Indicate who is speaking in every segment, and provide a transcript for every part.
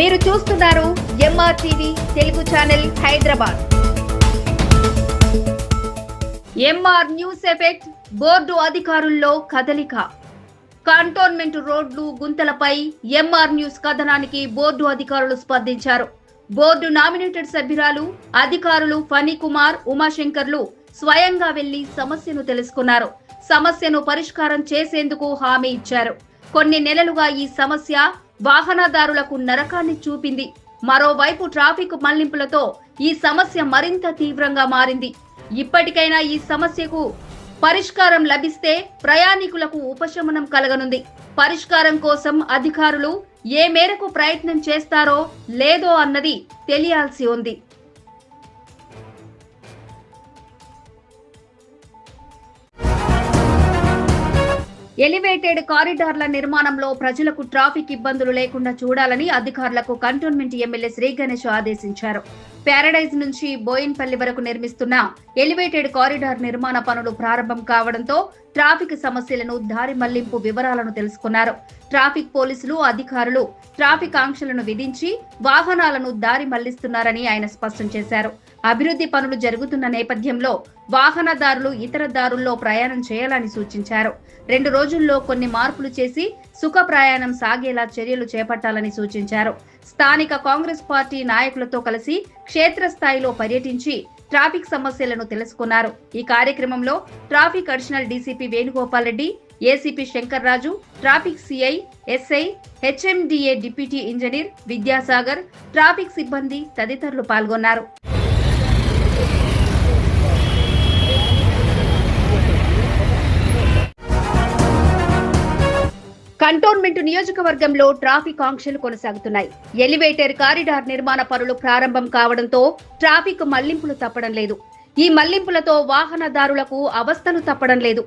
Speaker 1: మీరు చూస్తున్నారు MR TV Telugu channel Hyderabad. MR news effect board అధికారుల్లో కదలిక. కంటోన్మెంట్ రోడ్లు గుంతలపై ఎంఆర్ న్యూస్ కథనానికి బోర్డు అధికారులు స్పందించారు. బోర్డు నామినేటెడ్ సభ్యురాలు అధికారులు ఫణి కుమార్ ఉమాశంకర్లు స్వయంగా వెళ్ళి సమస్యను తెలుసుకున్నారు. సమస్యను పరిష్కారం చేసేందుకు హామీ ఇచ్చారు. కొన్ని నెలలుగా ఈ సమస్య వాహనదారులకు నరకాన్ని చూపింది. మరోవైపు ట్రాఫిక్ మళ్ళింపులతో ఈ సమస్య మరింత తీవ్రంగా మారింది. ఇప్పటికైనా ఈ సమస్యకు పరిష్కారం లభిస్తే ప్రయాణికులకు ఉపశమనం కలగనుంది. పరిష్కారం కోసం అధికారులు ఏ మేరకు ప్రయత్నం చేస్తారో లేదో అన్నది తెలియాల్సి ఉంది. ఎలివేటెడ్ కారిడార్ల నిర్మాణంలో ప్రజలకు ట్రాఫిక్ ఇబ్బందులు లేకుండా చూడాలని అధికారులకు కంటోన్మెంట్ ఎమ్మెల్యే శ్రీ గణేష్ ఆదేశించారు. ప్యారడైజ్ నుంచి బోయిన్పల్లి వరకు నిర్మిస్తున్న ఎలివేటెడ్ కారిడార్ నిర్మాణ పనులు ప్రారంభం కావడంతో ట్రాఫిక్ సమస్యలను దారి మళ్ళింపు వివరాలను తెలుసుకున్నారు. ట్రాఫిక్ పోలీసులు అధికారులు ట్రాఫిక్ ఆంక్షలను విధించి వాహనాలను దారి మళ్ళిస్తున్నారని ఆయన స్పష్టం చేశారు. అభివృద్ధి పనులు జరుగుతున్న నేపథ్యంలో వాహనదారులు ఇతర దారుల్లో ప్రయాణం చేయాలని సూచించారు. రెండు రోజుల్లో కొన్ని మార్పులు చేసి సుఖ ప్రయాణం సాగేలా చర్యలు చేపట్టాలని సూచించారు. స్థానిక కాంగ్రెస్ పార్టీ నాయకులతో కలిసి క్షేత్రస్థాయిలో పర్యటించి ట్రాఫిక్ సమస్యలను తెలుసుకున్నారు. ఈ కార్యక్రమంలో traffic additional DCP Venugopal Reddy ACP Shankar Raju traffic CI SI HMDA deputy engineer Vidyasagar traffic సిబ్బంది తదితరులు పాల్గొన్నారు. కంటోన్మెంట్ నియోజకవర్గంలో ట్రాఫిక్ ఆంక్షలు కొనసాగుతున్నాయి. ఎలివేటర్ కారిడార్ నిర్మాణ పనులు ప్రారంభం కావడంతో ట్రాఫిక్ మళ్ళింపులు తప్పడం లేదు. ఈ మళ్ళింపులతో వాహనదారులకు అవస్థలు తప్పడం లేదు.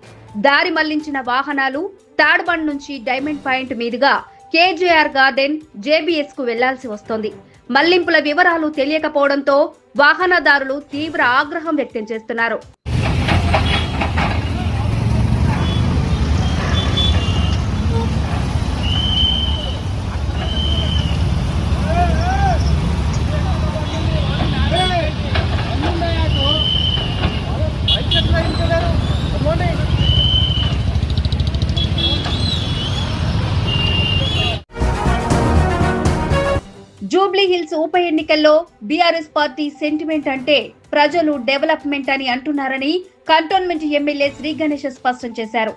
Speaker 1: దారి మళ్ళించిన వాహనాలు తాడ్బండ్ నుంచి డైమండ్ పాయింట్ మీదుగా కేజేఆర్ గార్డెన్ జేబీఎస్కు వెళ్ళాల్సి వస్తోంది. మళ్ళింపుల వివరాలు తెలియకపోవడంతో వాహనదారులు తీవ్ర ఆగ్రహం వ్యక్తం చేస్తున్నారు. జూబ్లీ హిల్స్ ఉప ఎన్నికల్లో బీఆర్ఎస్ పార్టీ సెంటిమెంట్ అంటే ప్రజలు డెవలప్మెంట్ అని అంటున్నారని కంటోన్మెంట్ ఎమ్మెల్యే శ్రీ గణేష్ స్పష్టం చేశారు.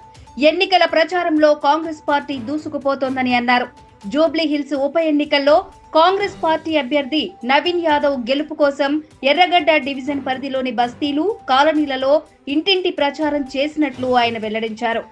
Speaker 1: ఎన్నికల ప్రచారంలో కాంగ్రెస్ పార్టీ దూసుకుపోతోందని అన్నారు. జూబ్లీ హిల్స్ ఉప ఎన్నికల్లో కాంగ్రెస్ పార్టీ అభ్యర్థి నవీన్ యాదవ్ గెలుపు కోసం ఎర్రగడ్డ డివిజన్ పరిధిలోని బస్తీలు కాలనీలలో ఇంటింటి ప్రచారం చేసినట్లు ఆయన వెల్లడించారు.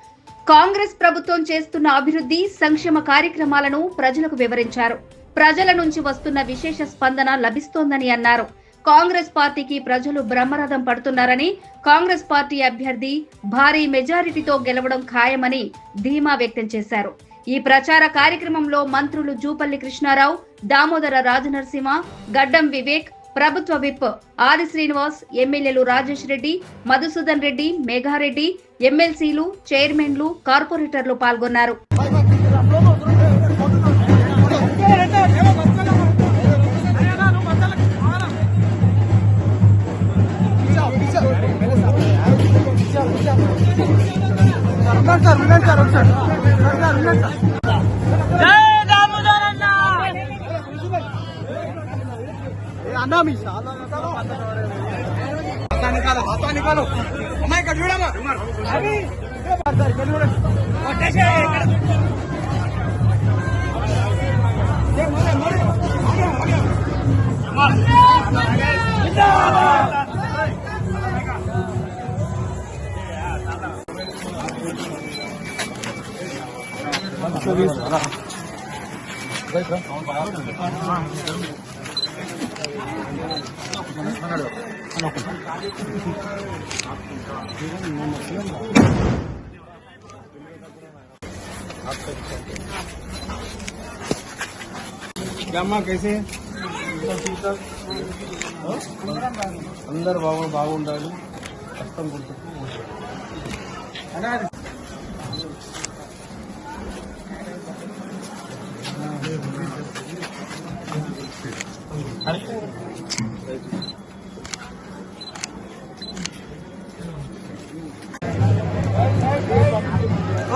Speaker 1: కాంగ్రెస్ ప్రభుత్వం చేస్తున్న అభివృద్ధి సంక్షేమ కార్యక్రమాలను ప్రజలకు వివరించారు. ప్రజల నుంచి వస్తున్న విశేష స్పందన లభిస్తోందని అన్నారు. కాంగ్రెస్ పార్టీకి ప్రజలు బ్రహ్మరథం పడుతున్నారని కాంగ్రెస్ పార్టీ అభ్యర్థి భారీ మెజారిటీతో గెలవడం ఖాయమని ధీమా వ్యక్తం చేశారు. ఈ ప్రచార కార్యక్రమంలో మంత్రులు జూపల్లి కృష్ణారావు దామోదర రాజనరసింహ గడ్డం వివేక్ ప్రభుత్వ విప్ ఆది శ్రీనివాస్ ఎమ్మెల్యేలు రాజేష్ రెడ్డి మధుసూదన్ రెడ్డి మేఘారెడ్డి ఎమ్మెల్సీలు చైర్మన్లు కార్పొరేటర్లు పాల్గొన్నారు.
Speaker 2: અનામી હાથા નિકાલો હાથા નિકાલો અમારે
Speaker 3: કઠિયામાં કઠિયામાં
Speaker 2: అమ్మా कैसे అందరు బాగా బాగుండాలి. కష్టం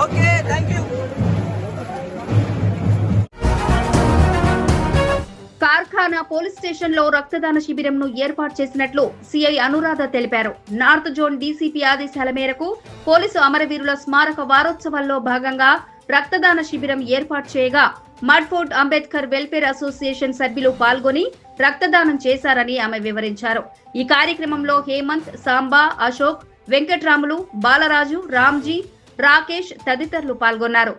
Speaker 2: okay
Speaker 1: thank you Karkhana police స్టేషన్లో రక్తదాన శిబిరంను ఏర్పాటు చేసినట్లు సిఐ అనురాధ తెలిపారు. నార్త్ జోన్ డీసీపీ ఆదేశాల మేరకు పోలీసు అమరవీరుల స్మారక వారోత్సవాల్లో భాగంగా రక్తదాన శిబిరం ఏర్పాటు చేయగా మడ్ఫోర్ట్ అంబేద్కర్ వెల్ఫేర్ అసోసియేషన్ సభ్యులు పాల్గొని రక్తదానం చేశారని ఆమె వివరించారు. ఈ కార్యక్రమంలో హేమంత్ సాంబా అశోక్ వెంకట్రాములు బాలరాజు రామ్జీ రాకేష్ తదితరులు పాల్గొన్నారు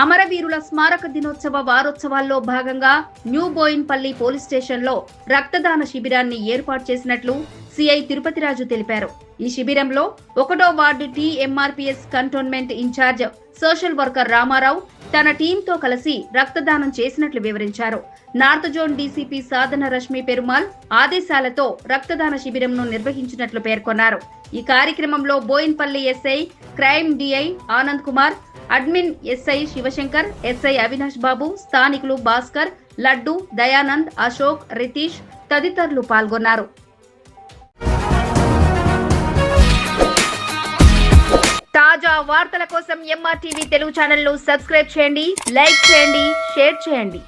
Speaker 1: అమరవీరుల స్మారక దినోత్సవ వారోత్సవాల్లో భాగంగా న్యూ బోయిన్పల్లి పోలీస్ స్టేషన్లో రక్తదాన శిబిరాన్ని ఏర్పాటు చేసినట్లు సిఐ తిరుపతిరాజు తెలిపారు. ఈ శిబిరంలో ఒకటో ward TMRPS cantonment in charge social worker Ramarao తన టీంతో కలిసి రక్తదానం చేసినట్లు వివరించారు. North zone DCP Sadhana Rashmi Perumal ఆదేశాలతో రక్తదాన శిబిరంను నిర్వహించినట్లు పేర్కొన్నారు. ఈ కార్యక్రమంలో Bowenpally SI crime DI Anand Kumar admin SI Shivashankar SI Avinash Babu స్థానికులు భాస్కర్ లడ్డు దయానంద్ అశోక్ రితీష్ తదితరులు పాల్గొన్నారు. తాజా వార్తల కోసం ఎంఆర్టీవీ తెలుగు ఛానల్ను సబ్స్క్రైబ్ చేయండి లైక్ చేయండి షేర్ చేయండి.